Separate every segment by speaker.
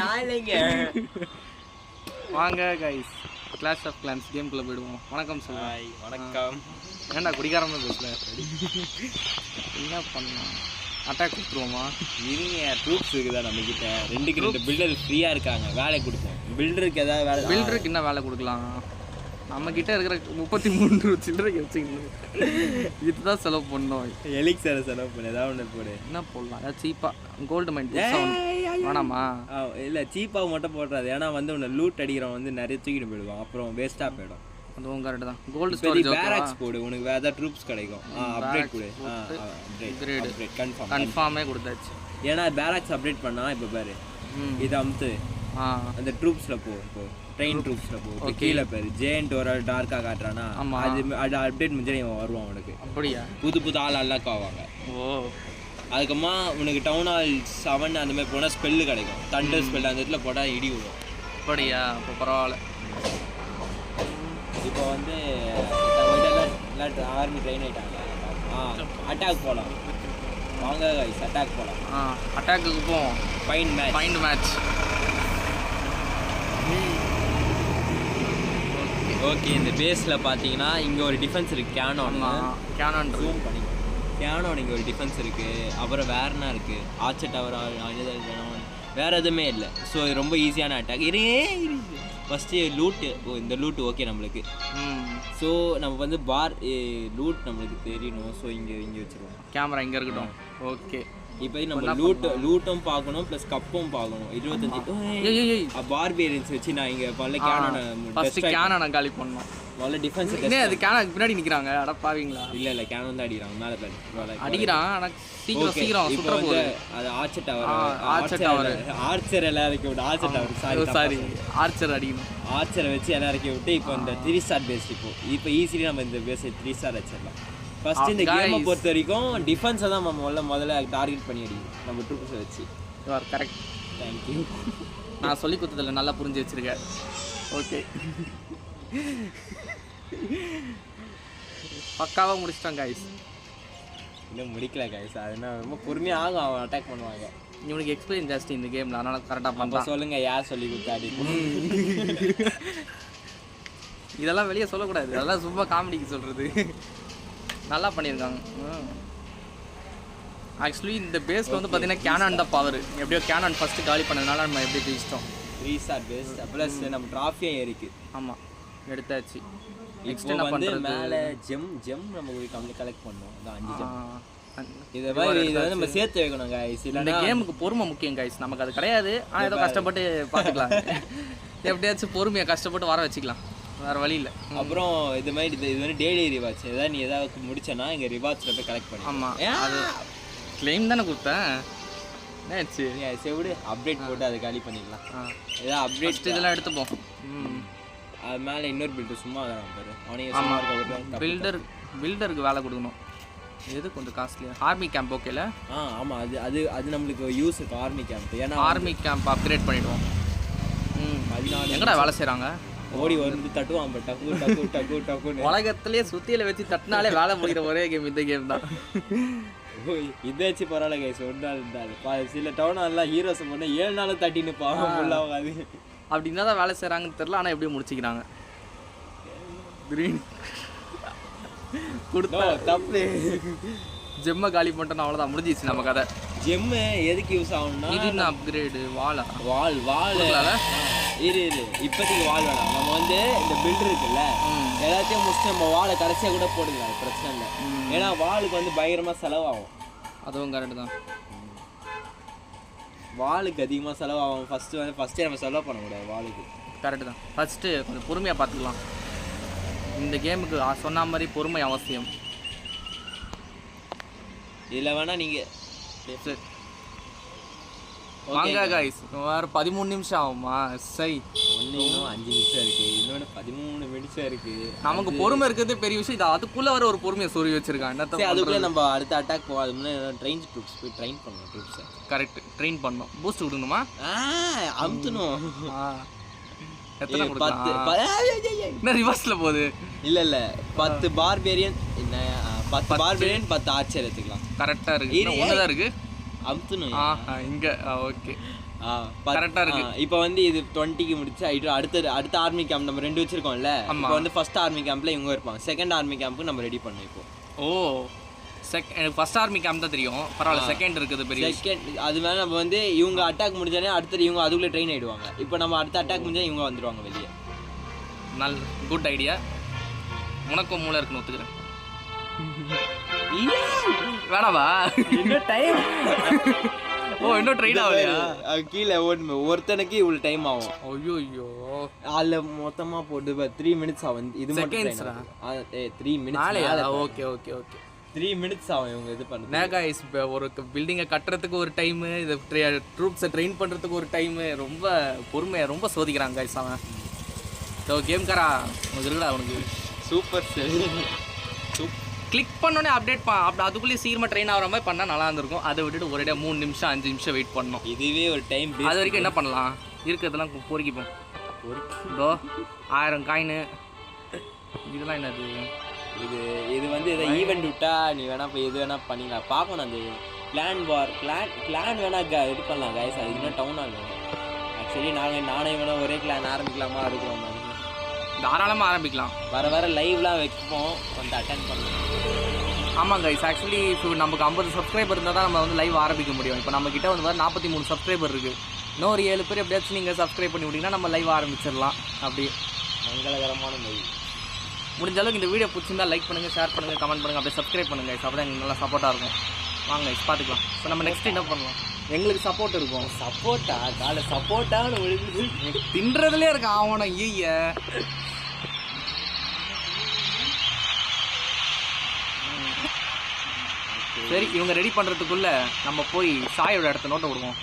Speaker 1: நான் இல்லைங்க
Speaker 2: வாங்க கைஸ் கிளாஸ் ஆஃப் கிளான்ஸ் கேம்குள்ளே போயிடுவோம். வணக்கம் சொல்லுங்க
Speaker 1: ஹாய் வணக்கம்.
Speaker 2: ஏன்டா குடிக்காரமே பேசல என்ன பண்ணலாம்? அட்டாக் கொடுத்துருவோமா?
Speaker 1: இருங்க ட்ரூப்ஸ் இருக்குதா நம்ம கிட்ட ரெண்டுக்கு ரெண்டு பில்டர் ஃப்ரீயா இருக்காங்க. வேலை கொடுப்போம். பில்டருக்கு ஏதாவது வேலை
Speaker 2: பில்டருக்கு என்ன வேலை கொடுக்கலாம்? நம்ம கிட்ட இருக்கிற முப்பத்தி மூன்று சில்லறைக்கு வச்சுக்கணும் இதுதான் செலவு பண்ணோம்.
Speaker 1: எலிக்ஸரை செலவு பண்ணு ஏதாவது ஒன்று போடு.
Speaker 2: என்ன போடலாம்? ஏதாவது சீப்பாக கோல்டு மைண்ட் வேணாமா?
Speaker 1: இல்ல சீப்பாக மட்டும் போடுறாது. ஏன்னா வந்து உன்னை லூட் அடிக்கிறவன் வந்து நிறைய தூக்கிட்டு போயிடுவான். அப்புறம் வேஸ்ட்டாக போயிடும்.
Speaker 2: அதுவும் கரெக்ட் தான். கோல்டு ஸ்டோரேஜ்
Speaker 1: பேராக்ஸ் போடு. உனக்கு வேற ஏதாவது ட்ரூப்ஸ் கிடைக்கும். அப்டேட் கொடு. அப்டேட் கன்ஃபார்ம்
Speaker 2: கன்ஃபார்மே கொடுத்தாச்சு.
Speaker 1: ஏன்னா பேராக்ஸ் அப்டேட் பண்ணா இப்போ பாரு. இதை அமுத்து. அந்த ட்ரூப்ஸ்ல போ இப்போ ட்ரெயின் ட்ரூப்ஸ்ல போ கீழே பேரு ஜெயண்ட் ஒரு டார்க்கா காட்டுறானா
Speaker 2: ஆமா.
Speaker 1: அது அது அப்டேட் முடிஞ்சு இவன் வருவான் உனக்கு.
Speaker 2: அப்படியா?
Speaker 1: புது புது ஆள் அல்லாக் ஆவாங்க.
Speaker 2: ஓ.
Speaker 1: அதுக்கப்புறமா உனக்கு டவுன் ஹால் செவன் அந்த மாதிரி போனால் ஸ்பெல்லு கிடைக்கும். தண்டர் ஸ்பெல் அந்த இடத்துல போட்டால் இடி விடும்
Speaker 2: அப்படியா? இப்போ பரவாயில்ல.
Speaker 1: இப்போ வந்து ஆர்மி ட்ரெயின் ஆயிட்டாங்க. ஆ அட்டாக் போகலாம் வாங்க அட்டாக் போகலாம்
Speaker 2: ஆ அட்டாக்குக்கு போவோம்.
Speaker 1: Fine match
Speaker 2: find match
Speaker 1: okay இந்த பேஸில் பார்த்தீங்கன்னா இங்கே ஒரு டிஃபென்ஸ் இருக்குது கேனோன்
Speaker 2: கேனான்
Speaker 1: ஜூம் பண்ணி. கேனோன் இங்கே ஒரு டிஃபென்ஸ் இருக்குது அப்புறம் வேற என்ன இருக்குது ஆச்சர் டவர் வேற எதுவுமே இல்லை. ஸோ இது ரொம்ப ஈஸியான அட்டாக் இரு ஃபஸ்ட்டு லூட்டு ஓ இந்த லூட் ஓகே நம்மளுக்கு. ஸோ நம்ம வந்து பார் லூட் நம்மளுக்கு தெரியணும். ஸோ இங்கே இங்கே வச்சுருவோம்.
Speaker 2: கேமரா இங்கே இருக்கட்டும். ஓகே
Speaker 1: இப்போ நம்ம லூட் லூட்டும் பார்க்கணும் ப்ளஸ் கப்பும் பார்க்கணும். இருபத்தஞ்சு பார்பியரன்ஸ் வச்சு நான் இங்கே முதல்ல கேனோனை
Speaker 2: ஃபர்ஸ்ட் கேனானை காலி பண்ணோம்
Speaker 1: முதல்ல டிஃபென்ஸ்
Speaker 2: என்ன அது கேனாக்கு பின்னாடி நிற்கிறாங்க அட பாவீங்களா?
Speaker 1: இல்லை இல்லை கேனன் தான் அடிக்கிறாங்க. மேலே பேர்.
Speaker 2: அடிக்கிறான் ஆனால் சீக்கிரம் சீக்கிரம் சுற்ற
Speaker 1: வந்து
Speaker 2: போகுது
Speaker 1: அது archer tower
Speaker 2: archer tower.
Speaker 1: Archer எல்லாம் இறக்கி விட்டு archer tower sorry
Speaker 2: sorry archer அடிக்கணும்.
Speaker 1: ஆர்ச்சரை வச்சு எல்லாம் இறக்கி விட்டு இப்போ இந்த த்ரீ ஸ்டார் பேஸ் இப்போ இப்போ ஈஸிலி நம்ம இந்த பேஸ் த்ரீ ஸ்டார் வச்சிடலாம் ஃபர்ஸ்ட் இந்த
Speaker 2: Ah,
Speaker 1: கேமை
Speaker 2: guys.
Speaker 1: பொறுத்த வரைக்கும் டிஃபென்ஸை தான் நம்ம முதல்ல முதல்ல டார்கெட் பண்ணி அடிக்கணும் நம்ம ட்ரூப்ஸை வச்சு.
Speaker 2: யுவர் கரெக்ட்
Speaker 1: தேங்க்யூ
Speaker 2: நான் சொல்லி கொடுத்ததில்ல நல்லா புரிஞ்சு வச்சிருக்கேன் ஓகே பக்காவாக முடிச்சிட்டான் கைஸ்
Speaker 1: இன்னும் முடிக்கல கைஸ் அதுனா ரொம்ப பொறுமையாக ஆகும். அவன் அட்டாக் பண்ணுவாங்க.
Speaker 2: இவனுக்கு எக்ஸ்பீரியன்ஸ் ஜாஸ்தி இந்த கேமில் அதனால கரெக்டாக பண்ணுறான்
Speaker 1: சொல்லுங்க யார் சொல்லி கொடுத்தாடி
Speaker 2: இதெல்லாம் வெளியே சொல்லக்கூடாது. அதெல்லாம் சும்மா காமெடிக்கு சொல்கிறது நல்லா பண்ணியிருக்காங்க. ஆக்சுவலி இந்த பேஸ்க்கு வந்து பார்த்தீங்கன்னா கேனான் தான் பவர் எப்படியோ கேனான் ஃபஸ்ட்டு காலி பண்ணதுனால நம்ம எப்படி ஜெயிச்சிட்டோம்
Speaker 1: ஸ்டார் பேஸ் ப்ளஸ் நம்ம ட்ராஃபியும் ஏறிக்கு?
Speaker 2: ஆமாம் எடுத்தாச்சு. நெக்ஸ்ட் என்ன பண்ணுறது
Speaker 1: மேலே ஜெம் ஜெம் நம்ம ஒரு கம்மி கலெக்ட் பண்ணோம். அதான் அஞ்சு ஜெம் இதை மாதிரி இதை வந்து நம்ம சேர்த்து வைக்கணும் guys.
Speaker 2: இந்த கேமுக்கு பொறுமை முக்கியம் கைஸ் நமக்கு அது கிடையாது. ஆனால் ஏதோ கஷ்டப்பட்டு பார்த்துக்கலாம். எப்படியாச்சும் பொறுமையாக கஷ்டப்பட்டு வர வச்சுக்கலாம். வேறு வழி இல்லை.
Speaker 1: அப்புறம் இது மாதிரி இது இது வந்து டெய்லி ரிவார்ட்ஸ் ஏதாவது நீ ஏதாவது முடிச்சேன்னா இங்கே ரிவார்ட்ஸில் போய் கலெக்ட் பண்ணி
Speaker 2: ஆமாம் அது கிளைம் தானே கொடுத்தேன். என்னாச்சு
Speaker 1: செவிடு அப்டேட் போட்டு அதை காலி பண்ணிடலாம். ஏதாவது அப்டேட்
Speaker 2: இதெல்லாம் எடுத்துப்போம் ம்.
Speaker 1: அது மேலே இன்னொரு பில்டர் சும்மா பாரு. இருக்க விடுறேன்.
Speaker 2: பில்டர் பில்டருக்கு வேலை கொடுக்கணும். எது கொஞ்சம் காஸ்ட்லியாக ஆர்மி கேம்ப் ஓகேல
Speaker 1: ஆ ஆமாம் அது அது அது நம்மளுக்கு யூஸ் இருக்கு ஆர்மி கேம்ப் ஏன்னா
Speaker 2: ஆர்மி கேம்ப் அப்கிரேட் பண்ணிடுவோம். ம்.
Speaker 1: பதினாலு
Speaker 2: எங்கடா வேலை செய்கிறாங்க
Speaker 1: ஓடி வந்து தட்டுவான் பட் டக்கு டக்கு டக்கு டக்குன்னு.
Speaker 2: உலகத்திலே சுத்தியில வச்சு தட்டினாலே வேலை முடிக்கிற ஒரே கேம் இந்த கேம் தான்.
Speaker 1: ஓய், இதை வச்சு பரவாயில்ல கைஸ் ஒரு நாள் பா சில டவுன் எல்லாம் ஹீரோஸ் பண்ண ஏழு நாளும் தட்டின்னு பாவம் ஃபுல்லாக அது
Speaker 2: அப்படின்னா தான் வேலை செய்கிறாங்கன்னு தெரில ஆனால் எப்படியும் முடிச்சுக்கிறாங்க. கிரீன் கொடுத்தா
Speaker 1: தப்பு.
Speaker 2: ஜெம்மை காலி பண்ணிட்டோம் அவ்வளோதான் முடிஞ்சிச்சு நம்ம கதை.
Speaker 1: ஜெம்மு எதுக்கு யூஸ் ஆகும்னா
Speaker 2: இது அப்கிரேடு வாலா?
Speaker 1: வால்
Speaker 2: கொடுக்கலாம்ல?
Speaker 1: இரு இரு. இப்போதைக்கு வால் வேணாம். நம்ம வந்து இந்த பில்டர் இருக்குல்ல எல்லாத்தையும் முடிச்சுட்டு நம்ம வாழை கடைசியாக கூட போட்டுக்கலாம். பிரச்சனை இல்லை. ஏன்னா வாளுக்கு வந்து பயங்கரமாக செலவாகும்.
Speaker 2: அதுவும் கரெக்டு தான்.
Speaker 1: வாளுக்கு அதிகமாக செலவாகும். ஃபஸ்ட்டு வந்து ஃபஸ்ட்டே நம்ம செலவு பண்ணக்கூடாது வாளுக்கு.
Speaker 2: கரெக்டு தான். ஃபஸ்ட்டு கொஞ்சம் பொறுமையாக பார்த்துக்கலாம். இந்த கேமுக்கு சொன்ன மாதிரி பொறுமை அவசியம்.
Speaker 1: இதில் வேணால் நீங்கள்
Speaker 2: சரி வாங்க கைஸ் வேறு பதிமூணு நிமிஷம் ஆகுமா? சை.
Speaker 1: இன்னும் அஞ்சு நிமிஷம் இருக்குது இன்னொன்று பதிமூணு நிமிஷம் இருக்குது
Speaker 2: நமக்கு பொறுமை இருக்கிறதே பெரிய விஷயம். இது அதுக்குள்ளே வர ஒரு பொறுமையை சொறி வச்சிருக்கான்.
Speaker 1: சரி
Speaker 2: என்னத்த
Speaker 1: அதுக்குள்ளே நம்ம அடுத்த அட்டாக் போகாது முன்னாடி ட்ரெயின் ட்ரூப்ஸ் போய் ட்ரெயின் பண்ணணும் ட்ரூப்ஸை
Speaker 2: கரெக்ட் ட்ரெயின் பண்ணோம் பூஸ்ட்
Speaker 1: ஆ அமுத்தணும்.
Speaker 2: எத்தனை
Speaker 1: பத்து.
Speaker 2: என்ன ரிவர்ஸில் போகுது?
Speaker 1: இல்ல இல்ல. பத்து பார்பேரியன் என்ன பத்து பார்பேரியன் பத்து ஆர்ச்சர் எடுத்துக்கலாம்.
Speaker 2: கரெக்டாக இருக்கு.
Speaker 1: இரு,
Speaker 2: ஒன்று தான் இருக்கு.
Speaker 1: அமுத்தணும்
Speaker 2: இங்கே. ஓகே.
Speaker 1: ஆ, பத்-
Speaker 2: கரெக்டா இருக்கு.
Speaker 1: இப்போ வந்து இது டுவெண்ட்டிக்கு முடிச்சு அடுத்த அடுத்த ஆர்மி கேம்ப் நம்ம ரெண்டு வச்சிருக்கோம்ல இப்போ வந்து ஃபர்ஸ்ட் ஆர்மி கேம்ப்ல இவங்க இருப்பாங்க. செகண்ட் ஆர்மி கேம்ப்புக்கு நம்ம ரெடி பண்ணோம் இப்போ
Speaker 2: ஓ செக் எனக்கு ஃபர்ஸ்ட் ஆர்மி கேம்ப் தான் தெரியும். பரவாயில்ல செகண்ட் இருக்குது பெரிய
Speaker 1: செகண்ட் அது மேலே நம்ம வந்து இவங்க அட்டாக் முடிஞ்சானே அடுத்தது இவங்க அதுக்குள்ளே ட்ரெயின் ஆயிடுவாங்க. இப்போ நம்ம அடுத்த அட்டாக் முடிஞ்சா இவங்க வந்துடுவாங்க வெளியே.
Speaker 2: நல் குட் ஐடியா உனக்கும் மூளை இருக்குன்னு ஒத்துக்கிறேன். வேணாவா
Speaker 1: இன்னும் டைம்
Speaker 2: ஓ இன்னும் ட்ரெயின் ஆகலையா?
Speaker 1: கீழே ஓடுமே ஒருத்தனுக்கு இவ்வளோ டைம் ஆகும்.
Speaker 2: ஐயோ ஐயோ
Speaker 1: அதில் மொத்தமாக போட்டு த்ரீ மினிட்ஸ் ஆகும். இது. மட்டும் three
Speaker 2: நாளையா?
Speaker 1: Minutes
Speaker 2: okay okay okay
Speaker 1: three minutes ஆகும் இவங்க இது பண்ணுறது
Speaker 2: நேகாய்ஸ் இப்போ ஒரு பில்டிங்கை கட்டுறதுக்கு ஒரு டைமு இது ட்ரூப்ஸை ட்ரெயின் பண்ணுறதுக்கு ஒரு டைமு ரொம்ப பொறுமையை ரொம்ப சோதிக்கிறாங்க guys அவன். ஸோ கேம்காரா உனக்கு இருக்குடா அவனுக்கு.
Speaker 1: சூப்பர் சூப்
Speaker 2: கிளிக் பண்ணோடனே அப்டேட் பா அப்படி அதுக்குள்ளேயே சீக்கிரமாக ட்ரெயின் ஆகிற மாதிரி பண்ணால் நல்லா இருந்திருக்கும். அதை விட்டுட்டு ஒரேடியா மூணு நிமிஷம் அஞ்சு நிமிஷம் வெயிட் பண்ணோம்
Speaker 1: இதுவே ஒரு டைம்
Speaker 2: அது வரைக்கும் என்ன பண்ணலாம்? இருக்கிறதெல்லாம் பொறுக்கிப்போம். இதோ ஆயிரம் காயின் இதெல்லாம் என்னது?
Speaker 1: இது இது வந்து இதை ஈவெண்ட் விட்டா நீ வேணா போய் எது வேணா பண்ணிக்கலாம். பார்க்கணும் அந்த பிளான் வார் பிளான் பிளான் வேணா க இது பண்ணலாம் கைஸ் அது இன்னும் டவுன் ஆகும் ஆக்சுவலி நாங்கள் நானே வேணா ஒரே பிளான் ஆரம்பிக்கலாமா? இருக்கிறோம்.
Speaker 2: தாராளமாக ஆரம்பிக்கலாம்.
Speaker 1: வர வர லைவ்லாம் வைப்போம். வந்து அட்டன் பண்ணலாம்
Speaker 2: ஆமாம் கைஸ் ஆக்சுவலி இப்போ நமக்கு ஐம்பது சப்ஸ்கிரைபர் இருந்தால் தான் நம்ம வந்து லைவ் ஆரம்பிக்க முடியும். இப்போ நம்ம கிட்ட வந்து வர நாற்பத்தி மூணு சப்ஸ்கிரைபர் இருக்குது இன்னும் ஒரு ஏழு பேர் எப்படியாச்சும் நீங்கள் சப்ஸ்கிரைப் பண்ணி விட்டீங்கன்னா நம்ம லைவ் ஆரம்பிச்சிடலாம். அப்படி.
Speaker 1: மங்களகரமான மொழி
Speaker 2: முடிஞ்ச அளவுக்கு இந்த வீடியோ பிடிச்சிருந்தா லைக் பண்ணுங்கள் ஷேர் பண்ணுங்கள் கமெண்ட் பண்ணுங்கள் அப்படியே சப்ஸ்கிரைப் பண்ணுங்கள் guys. அப்போ தான் எங்களுக்கு நல்லா சப்போர்ட்டாக இருக்கும். வாங்க பார்த்துக்கலாம். ஸோ நம்ம நெக்ஸ்ட் என்ன பண்ணலாம்? எங்களுக்கு சப்போர்ட் இருக்கும்.
Speaker 1: சப்போர்ட்டா காலை சப்போர்ட்டான்னு
Speaker 2: தின்றதுலேயே இருக்கான் அவனை ஈய. சரி இவங்க ரெடி பண்ணுறதுக்குள்ள நம்ம போய் சாயோட இடத்த நோட்டை விடுவோம்.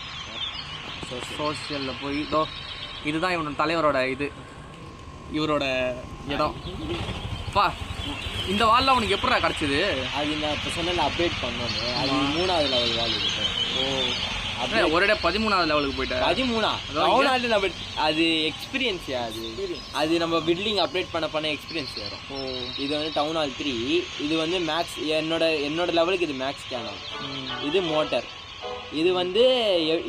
Speaker 2: சோஷியலில் போய் இதோ இதுதான் இவனோட தலைவரோட இது. இவரோட இடம். பா இந்த வாலில் அவனுக்கு எப்படிடா கிடச்சிது?
Speaker 1: அது நான் இப்போ சொன்னல அப்டேட் பண்ணோன்னு. அது மூணாவது லெவல் வால் இருக்கு
Speaker 2: ஓ. ஒரே பதிமூணாவது லெவலுக்கு போயிட்டேன்
Speaker 1: பதிமூணா? அவனால நம்ம அது எக்ஸ்பீரியன்ஸ் அது? அது நம்ம பில்டிங் அப்டேட் பண்ண பண்ண எக்ஸ்பீரியன்ஸ் வரும் இது வந்து டவுன் ஹால் த்ரீ இது வந்து மேக்ஸ் என்னோட என்னோட லெவலுக்கு இது மேக்ஸ் கேனல். இது மோட்டர் இது வந்து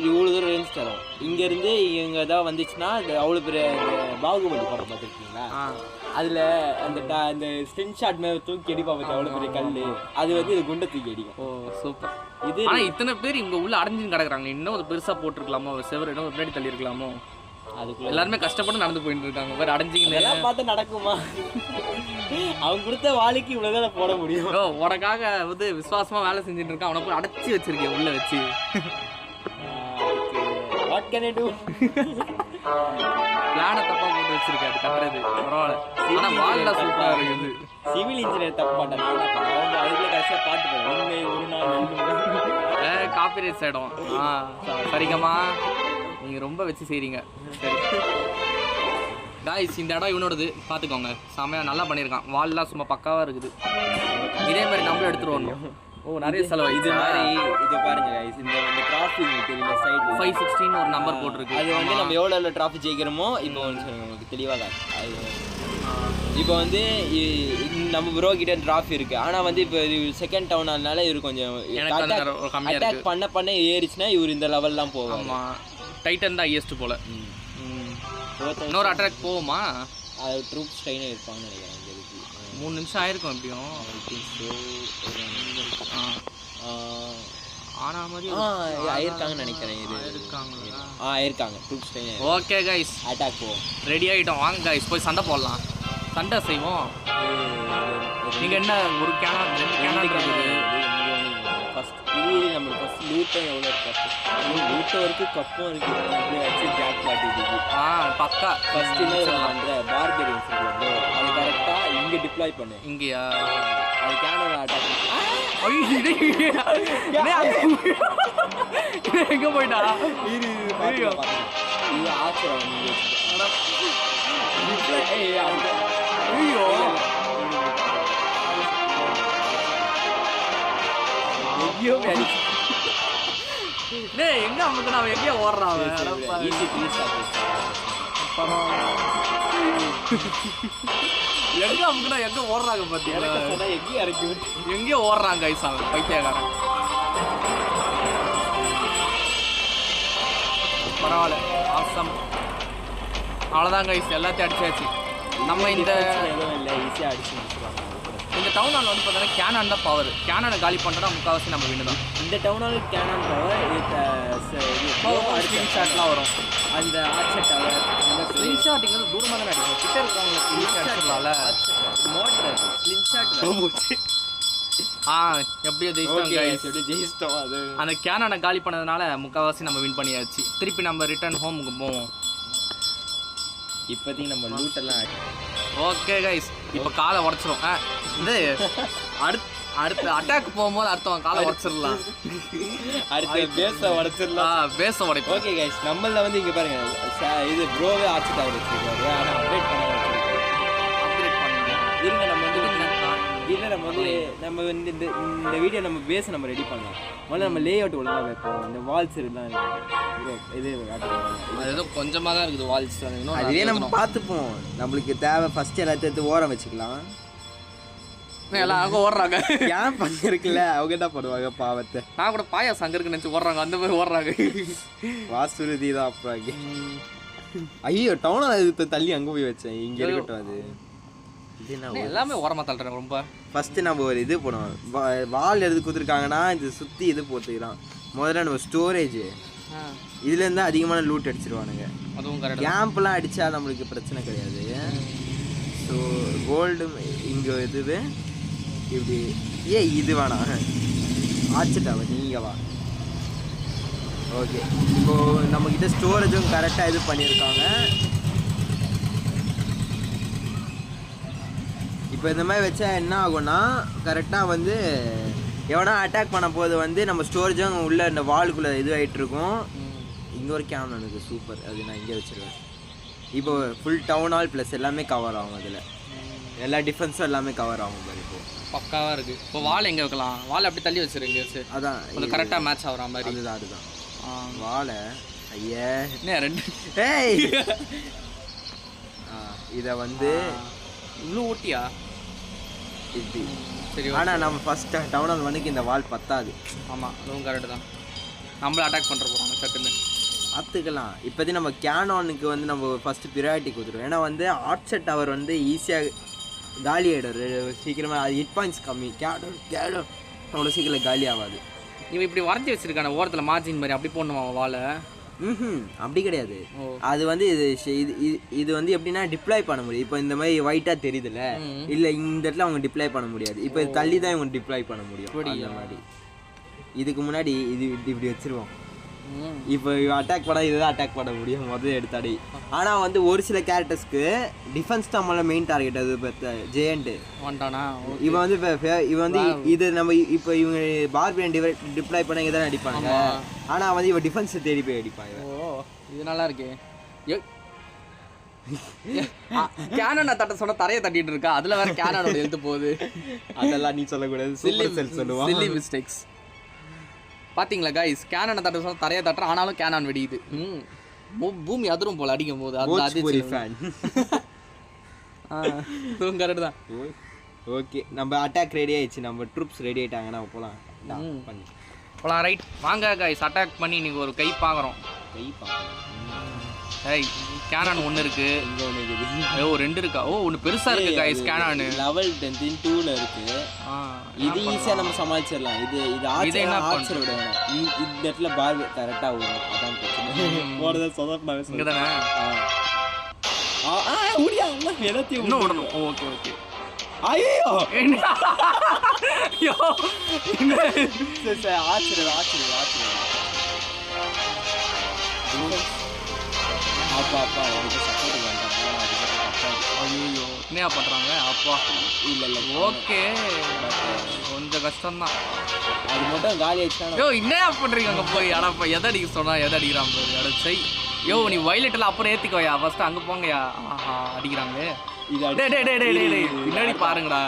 Speaker 1: இவ்வளோ தூரம் ரேஞ்ச் தரும். இங்கேருந்து இங்கே தான் வந்துச்சுன்னா அவ்வளோ பெரிய பாகுபலி படம் பார்த்துருக்கீங்களா அதில் அந்த ட- அந்த ஸ்கிரீன் ஷாட் மேலே தூக்கி அடிப்பா பார்த்து அவ்வளோ பெரிய கல் அது வந்து இது குண்டை தூக்கி அடிக்கும்
Speaker 2: ஓ சூப்பர்
Speaker 1: இது
Speaker 2: ஆனா இத்தனை பேர் இங்க உள்ள அடைஞ்சு கிடக்குறாங்க இன்னும் ஒரு பெருசா போட்டிருக்கலாமோ? செவர் இன்னும் பின்னாடி தள்ளி இருக்கலாமோ
Speaker 1: அதுக்குள்ள
Speaker 2: எல்லாருமே கஷ்டப்பட்டு நடந்து போயிட்டு இருக்காங்க. வேற அடைஞ்சிங்கன்னு
Speaker 1: இதெல்லாம் பார்த்தா நடக்குமா? அவன் கொடுத்த வாளிக்கு இவ்வளோதான் போட முடியும்?
Speaker 2: உனக்காக வந்து விசுவாசமா வேலை செஞ்சுட்டு இருக்கான். அவனை போய் அடைச்சி வச்சிருக்கேன் உள்ள வச்சு?
Speaker 1: வாட் கேன் ஐ டூ
Speaker 2: பிளான தப்பா போட்டு வச்சிருக்கேன் அது கட்டுறது. பரவாயில்ல. ஆனா வால்ல சூப்பரா இருக்குது.
Speaker 1: சிவில் இன்ஜினியர் தப்பு பண்ண நான் என்ன பண்ணேன் அவங்க அதுக்குள்ள கடைசியாக பாட்டு போடுவேன். உண்மை ஒரு நாள்.
Speaker 2: காப்பிரைட்ஸ் இடம் ஆ சரிங்கம்மா. நீங்க ரொம்ப வச்சு செய்றீங்க. சரி. காய்ஸ் இந்த இடம் இவனோடது. பார்த்துக்கோங்க. செமையா நல்லா பண்ணியிருக்கான். வால்லாம் சும்மா பக்காவா இருக்குது. இதே மாதிரி நம்மளும் எடுத்துட்டு வரணும். ஓ நிறைய செலவு
Speaker 1: இது மாதிரி இது பாருங்க guys, இந்த இந்த டிராஃபி தெரியல சைடு
Speaker 2: ஃபைவ் சிக்ஸ்டின்னு ஒரு நம்பர் போட்டிருக்கு.
Speaker 1: அது வந்து நம்ம எவ்வளோ எவ்வளோ டிராஃபி ஜெயிக்கிறோமோ இப்போ வந்து உங்களுக்கு தெளிவாக காட்டு. அது இப்போ வந்து நம்ம ப்ரோ கிட்ட டிராஃபி இருக்கு. ஆனா வந்து இப்போ செகண்ட் டவுன் ஆனால இவர் கொஞ்சம் அட்டாக் பண்ண பண்ண ஏறிச்சுன்னா இவர் இந்த லெவல்லாம்
Speaker 2: ஆமா. டைட்டன் தான் ஹையஸ்ட் போல. இன்னொரு அட்டாக் போகுமா
Speaker 1: அது ட்ரூப்ஸ் ட்ரெயினாக இருப்பாங்கன்னு நினைக்கிறேன்
Speaker 2: மூணு நிமிஷம் ஆயிருக்கும் எப்படியும். ஆனா மாதிரி
Speaker 1: ஆயிருக்காங்கன்னு நினைக்கிறேன் இது.
Speaker 2: இருக்காங்களா
Speaker 1: ஆ ஆயிருக்காங்க. ட்ரெயின்
Speaker 2: ஓகே கைஸ்
Speaker 1: அட்டாக் போவோம்
Speaker 2: ரெடி ஆயிட்டோம். வாங்க கைஸ் போய் சண்டை போடலாம். சண்டை செய்வோம். நீங்க என்ன ஒரு கேனா ரெண்டு கேனா இருக்குது.
Speaker 1: ஃபர்ஸ்ட் இது நம்ம ஃபர்ஸ்ட் லூட்டம் எவ்வளோ இருக்கு லூட்டம் இருக்கு கப்பும் இருக்கு. அப்படியே வச்சு ஜாக் மாட்டிருக்கு
Speaker 2: ஆ பக்கா.
Speaker 1: ஃபர்ஸ்ட் என்ன பண்ணுற பார்பெரியன்ஸ் இருக்கு அது கரெக்டாக இங்கே டிப்ளாய் பண்ணு.
Speaker 2: இங்கயா?
Speaker 1: அது கேனோட அட்டாக்
Speaker 2: எங்க போயிட்டா?
Speaker 1: இது இது ஆச்சரியம்
Speaker 2: ஐயோ. டேய் எங்க அமுக்கு அவன் எங்கேயோ ஓடுறான் அவன்? பாவி.
Speaker 1: Easy
Speaker 2: எங்க அமுக்குனா எங்க ஓடுறாங்க பாத்தீங்களா?
Speaker 3: எங்கேயும் இறக்கி
Speaker 2: எங்கேயோ ஓடுறாங்க கைஸ் அவன் பைத்தியக்காரன். பரவாயில்ல ஆசம் அவ்வளோதான் கைஸ் எல்லாத்தையும் அடிச்சாச்சு. நம்ம இந்த
Speaker 3: ஈஸியாக அடிச்சு
Speaker 2: இந்த டவுன் ஹால் வந்து பார்த்தீங்கன்னா கேனான் தான் பவர் கேனானை காலி பண்ணுறா முக்கால்வாசி நம்ம வின்னு தான்.
Speaker 3: இந்த டவுனால் கேனான் டவர் இது
Speaker 2: ஸ்க்ரீன் ஷாட்லாம் வரும்.
Speaker 3: அந்த ஆட்சர் டவர் அந்த
Speaker 2: ஸ்க்ரீன் ஷாட்டிங்கிறது தூரமாக தானே அடிக்கும் கிட்ட இருக்கிறவங்களுக்கு ஈஸியாக அடிச்சிடலாம்ல
Speaker 3: மோட்டர் ஸ்லிம் ஷாட்
Speaker 2: ஆ எப்படியோ ஜெயிச்சிட்டோம்.
Speaker 3: எப்படி ஜெயிச்சிட்டோம் அது?
Speaker 2: அந்த கேனானை காலி பண்ணதுனால முக்கால்வாசி நம்ம வின் பண்ணியாச்சு. திருப்பி நம்ம ரிட்டர்ன் ஹோமுக்கு போவோம்.
Speaker 3: இப்போதைக்கு நம்ம லூட் எல்லாம்
Speaker 2: ஓகே கைஸ் இப்போ காலை உடச்சிரும். இது அடுத்து அடுத்து அட்டாக் போகும்போது அடுத்தவன் காலை உடச்சிடலாம்.
Speaker 3: அடுத்து பேச
Speaker 2: ஆ
Speaker 3: உடச்சிடலாம்
Speaker 2: பேச உடைப்போம்.
Speaker 3: ஓகே கைஸ் நம்மள வந்து இங்க பாருங்க. இது ப்ரோவே ஆட்சி டவர் வச்சிருக்காரு. ஆனா அப்டேட் பண்ண
Speaker 2: அப்கிரேட் பண்ணணும்
Speaker 3: இருங்க நம்ம வந்து. இல்ல நம்ம வந்து நம்ம வந்து இந்த இந்த வீடியோ நம்ம பேஸ் நம்ம ரெடி பண்ணலாம். முதல்ல நம்ம லே அவுட் ஒழுங்கா வைப்போம். இந்த வால்ஸ் எல்லாம் இது.
Speaker 2: அது ஏதோ கொஞ்சமாக தான் இருக்குது வால்ஸ்
Speaker 1: அதுவே நம்ம. பார்த்துப்போம். நம்மளுக்கு தேவை ஃபர்ஸ்ட் எல்லாத்தையும் எடுத்து ஓரம் வச்சுக்கலாம்.
Speaker 2: எல்லாம் அங்கே ஓடுறாங்க.
Speaker 1: ஏன் பண்ண இருக்குல்ல அவங்க என்ன பண்ணுவாங்க பாவத்தை?
Speaker 2: நான் கூட பாயாசம் அங்கே இருக்குன்னு நினச்சி ஓடுறாங்க. அந்த மாதிரி ஓடுறாங்க.
Speaker 1: வாசுருதி தான். ஐயோ டவுன் இது தள்ளி அங்க போய் வச்சேன். இங்க இருக்கட்டும் அது. இது
Speaker 2: எல்லாமே ஓரமாக தள்ளுறேன் ரொம்ப.
Speaker 1: ஃபர்ஸ்ட் நம்ம ஒரு இது பண்ணுவோம் வா- வால் எது கொடுத்துருக்காங்கன்னா இது சுத்தி இது போட்டுக்கலாம். முதல்ல நம்ம ஸ்டோரேஜ் இதுல இருந்து அதிகமான லூட் அடிச்சிருவானுங்க.
Speaker 2: அதுவும் கரெக்ட்
Speaker 1: கேம்ப்லாம் அடிச்சா நம்மளுக்கு பிரச்சனை கிடையாது. ஸோ கோல்டு இங்கே இதுவு இப்படி. ஏ இது வேணாம். ஆச்சுட்டாவ நீங்கள் வா. ஓகே இப்போது நம்மக்கிட்ட ஸ்டோரேஜும் கரெக்டாக இது பண்ணியிருக்காங்க இப்போ இந்த மாதிரி வச்சா என்ன ஆகும்னா கரெக்டாக வந்து எவனா அட்டாக் பண்ண போது வந்து நம்ம ஸ்டோரேஜும் உள்ளே இந்த வாலுக்குள்ளே இது ஆயிட்டு இருக்கும். இங்கே ஒரு கேமரா எனக்கு சூப்பர் அது நான் இங்கே வச்சிருவேன். இப்போ ஃபுல் டவுன் ஹால் ப்ளஸ் எல்லாமே கவர் ஆகும் அதில். எல்லா டிஃபென்ஸும் எல்லாமே கவர் ஆகும் பாரு இப்போ.
Speaker 2: பக்காவாக இருக்குது இப்போ வால் எங்கே வைக்கலாம்? வால் அப்படி தள்ளி வச்சிருங்க சரி
Speaker 1: அதான்
Speaker 2: கொஞ்சம் கரெக்டாக மேட்ச் ஆகுற மாதிரி.
Speaker 1: அதுதான் அதுதான். வாழை ஐயே.
Speaker 2: என்ன ரெண்டு?
Speaker 1: ஏய்! இதை வந்து
Speaker 2: இவ்வளோ ஊட்டியா
Speaker 1: இப்படி.
Speaker 2: சரி
Speaker 1: ஆனால் நம்ம ஃபர்ஸ்ட் டவுன் ஹால் மணிக்கு இந்த வால் பத்தாது.
Speaker 2: ஆமாம் அதுவும் கரெக்டு தான். நம்மள அட்டாக் பண்ணுற போகிறாங்க சட்டுன்னு.
Speaker 1: பார்த்துக்கலாம். இப்போதைக்கு நம்ம கேனானுக்கு வந்து நம்ம ஃபஸ்ட்டு ப்ரியாரிட்டி கொடுத்துருவோம் ஏன்னா வந்து ஆட்செட் டவர் வந்து ஈஸியாக காலி ஆகிடும் சீக்கிரமாக அது ஹிட் பாயிண்ட்ஸ் கம்மி. கேடோ கேடோ. அவ்வளோ சீக்கிரம் காலி ஆகாது
Speaker 2: இவன் இப்படி வரைஞ்சி வச்சிருக்கான ஓரத்தில் மார்ஜின் மாதிரி. அப்படி போடணுமா வாழை
Speaker 1: ம் அப்படி கிடையாது. அது வந்து இது இது இது- வந்து எப்படின்னா டிப்ளாய் பண்ண முடியும். இப்போ இந்த மாதிரி ஒயிட்டாக தெரியுதுல்ல. இல்லை இந்த இடத்துல அவங்க டிப்ளாய் பண்ண முடியாது. இப்போ தள்ளி தான் இவங்க டிப்ளாய் பண்ண முடியும். அந்த மாதிரி. இதுக்கு முன்னாடி இது இப்படி வச்சிருவோம். இப்போ அட்டாக் பண்ண இதுதான் அட்டாக் பண்ண முடியும். முதல் எடுத்தாடி. ஆனால் வந்து ஒரு சில கேரக்டர்ஸ்க்கு டிஃபென்ஸ் தான் நம்மள மெயின் டார்கெட் அது இப்போ ஜெயண்ட்
Speaker 2: வந்துட்டானா
Speaker 1: இவன் வந்து இப்போ இவன் வந்து இது நம்ம இப்போ இவங்க பார்பியன் டிவை டிப்ளாய் பண்ண இங்கே தானே அடிப்பாங்க ஆனால் வந்து இவன் டிஃபென்ஸ் தேடி போய் அடிப்பான் இவன்.
Speaker 2: ஓ இது நல்லா இருக்கே. கேனன் தட்ட சொன்ன தரையை தட்டிட்டு இருக்கா? அதுல வேற கேனனோட எழுத்து போகுது.
Speaker 1: அதெல்லாம் நீ சொல்லக்கூடாது.
Speaker 2: சில்லி மிஸ்டேக்ஸ் பாத்தீங்களா கைஸ் கேனனை தட்ட சொன்ன தரையை தட்டுற ஆனாலும் கேனான் வெடியுது ம். பூமி அதிரும் போல அடிக்கும் போது அது அது
Speaker 1: ஃபேன்
Speaker 2: கரெக்ட் தான்.
Speaker 1: ஓகே. நம்ம அட்டாக் ரெடி ஆயிடுச்சு. நம்ம ட்ரூப்ஸ் ரெடி ஆயிட்டாங்க. நம்ம இந்தா, பண்ணு.
Speaker 2: போலாம் ரைட் வாங்க கைஸ் அட்டாக் பண்ணி இன்னைக்கு ஒரு கை பாக்குறோம்
Speaker 1: கை பார்க்கலாம்
Speaker 2: ஏய் கேனான் ஒன்று இருக்கு.
Speaker 1: இங்கே ஒன்று இருக்குது
Speaker 2: ஐயோ ரெண்டு இருக்கா? ஓ ஒன்று பெருசா இருக்கு கைஸ் கேனானு
Speaker 3: லெவல் டென்த்தின் டூவில் இருக்கு. இது ஈஸியாக நம்ம சமாளிச்சிடலாம். இது இது ஆச்சர்
Speaker 2: என்ன
Speaker 3: ஆச்சர் விட இந்த இடத்துல பார் கரெக்டாக வரும் அதான் பிரச்சனை. போகிறத சொதப்பினாவே
Speaker 2: இங்கே தானே?
Speaker 3: ஆ. ஆ முடியா எல்லாத்தையும்
Speaker 2: இன்னும் விடணும் ஓகே ஓகே.
Speaker 3: ஐயோ
Speaker 2: ஐயோ என்ன?
Speaker 3: சரி சரி ஆச்சரியம் ஆச்சரியம் ஆச்சரியம் அப்பா அப்பா எனக்கு சப்போர்ட் வேண்டாம்
Speaker 2: ஐயோ என்னையா பண்றாங்க? அப்பா.
Speaker 3: இல்லை இல்லை.
Speaker 2: ஓகே. கொஞ்சம் கஷ்டம்தான்.
Speaker 3: அது மட்டும் காலி ஆயிடுச்சுன்னா
Speaker 2: யோ என்னையா பண்றீங்க அங்க போய்? அடப்பா எதை அடிக்க சொன்னா எதை அடிக்கிறான் பாரு. அட செய் யோ நீ வயலட்ல அப்புறம் ஏத்திக்கோயா? ஃபர்ஸ்ட் அங்க போங்கயா ஆஹா அடிக்கிறாங்க.
Speaker 3: இது
Speaker 2: பின்னாடி பாருங்கடா.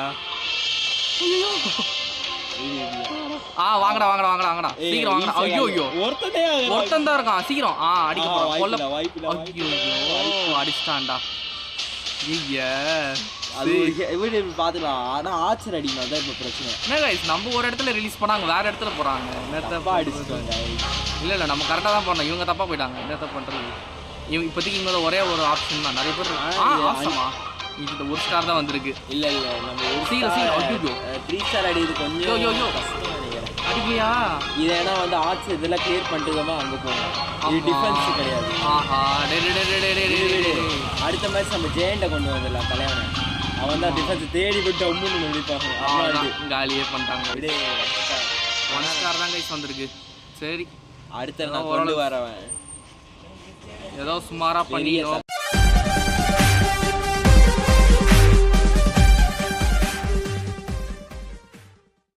Speaker 2: ஆ வாங்கடா வாங்கடா வாங்கடா வாங்கடா. சீக்கிரம் வாங்கடா. ஐயோ ஐயோ.
Speaker 3: ஒருத்தனே.
Speaker 2: ஒருத்தன் தான் இருக்கான். சீக்கிரம். ஆ அடிக்க போறான். கொல்ல ஐயோ அடிச்சிட்டான்டா. ஐய.
Speaker 1: அது ஒரு ஹெ- வீடு பார்த்துக்கலாம்? ஆனால் ஆச்சர் அடிக்கணும் தான் இப்போ பிரச்சனை.
Speaker 2: என்ன கைஸ் நம்ம ஒரு இடத்துல ரிலீஸ் பண்ணாங்க வேற இடத்துல போறாங்க. என்னத்த
Speaker 1: தப்பா அடிச்சுட்டாங்க
Speaker 2: இல்ல இல்ல நம்ம கரெக்டாக தான் பண்ணோம். இவங்க தப்பா போயிட்டாங்க. என்னத்த பண்றது? இவங்க இப்போதைக்கு இவங்க ஒரே ஒரு ஆப்ஷன் தான். நிறைய பேர் ஆசமா இது ஒரு ஸ்டார் தான் வந்திருக்கு.
Speaker 1: இல்ல இல்ல நம்ம ஒரு
Speaker 2: சீக்கிரம், சீக்கிரம்.
Speaker 1: த்ரீ ஸ்டார் அடிக்குது
Speaker 2: யோ,
Speaker 1: கொஞ்சம்
Speaker 2: படிக்கியா
Speaker 1: இதை ஏன்னா வந்து ஆர்ட்ஸ் இதெல்லாம் கிளியர் பண்ணிட்டு தான் அங்கே போகணும் இது டிஃபென்ஸ் கிடையாது.
Speaker 2: ஆஹா
Speaker 1: அடுத்த மேட்ச் நம்ம ஜெயண்ட கொண்டு வந்துடலாம் கல்யாணம். அவன் தான் டிஃபென்ஸ் தேடி போட்டு அம்முன்னு
Speaker 2: நினைப்பாங்க காலியே பண்ணிட்டாங்க.
Speaker 1: விடே
Speaker 2: ஒன் ஸ்டார் தான் கைஸ் வந்திருக்கு. சரி.
Speaker 1: அடுத்த நான் கொண்டு வரவன்.
Speaker 2: ஏதோ
Speaker 1: சுமாராக
Speaker 2: பண்ணிடுவோம்